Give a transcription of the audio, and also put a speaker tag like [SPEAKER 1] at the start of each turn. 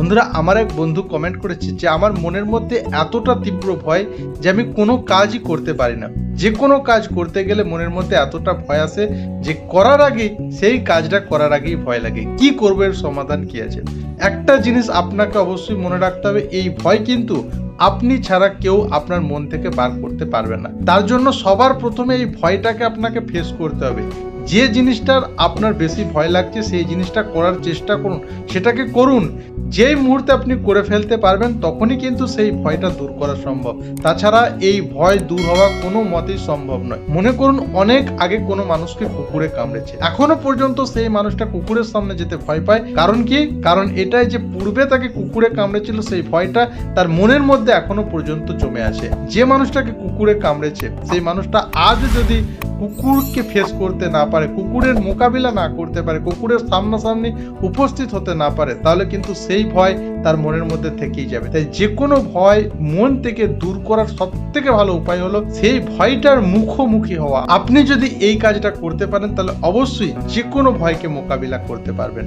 [SPEAKER 1] বন্ধুরা, আমার এক বন্ধু কমেন্ট করেছে যে, আমার মনের মধ্যে এতটা তীব্র ভয় যে, আমি কোনো কাজই করতে পারি না। যে কোনো কাজ করতে গেলে মনের মধ্যে এতটা ভয় আসে যে, করার আগে সেই কাজটা করার আগেই ভয় লাগে। কি করব, এর সমাধান কি আছে? একটা জিনিস আপনাকে অবশ্যই মনে রাখতে হবে, এই ভয় কিন্তু আপনি ছাড়া কেউ আপনার মন থেকে বার করতে পারবে না। তার জন্য সবার প্রথমে এই ভয়টাকে আপনাকে ফেস করতে হবে। যে জিনিসটার আপনার বেশি ভয় লাগছে, সেই জিনিসটা করার চেষ্টা করুন। সেটাকে করুন। যেই মুহূর্তে আপনি করে ফেলতে পারবেন, তখনই কিন্তু সেই ভয়টা দূর করা সম্ভব। তাছাড়া এই ভয় দূর হওয়া কোনো মতেই সম্ভব নয়। মনে করুন, অনেক আগে কোনো মানুষকে কুকুরে কামড়েছে। এখনও পর্যন্ত সেই মানুষটা কুকুরের সামনে যেতে ভয় পায়। কারণ কি? কারণ এটাই যে পূর্বে তাকে কুকুরে কামড়েছিল, সেই ভয়টা তার মনের মধ্যে এখনও পর্যন্ত জমে আছে। যে মানুষটাকে কুকুরে কামড়েছে, সেই মানুষটা আজ যদি কুকুরকে ফেস করতে না পারে, কুকুরের মোকাবিলা না করতে পারে, কুকুরের সামনাসামনি উপস্থিত হতে না পারে, তাহলে কিন্তু সেই ভয় তার মনের মধ্যে থেকেই যাবে। তাই যে কোনো ভয় মন থেকে দূর করার সব থেকে ভালো উপায় হলো সেই ভয়টার মুখোমুখি হওয়া। আপনি যদি এই কাজটা করতে পারেন, তাহলে অবশ্যই যে কোনো ভয়কে মোকাবিলা করতে পারবেন।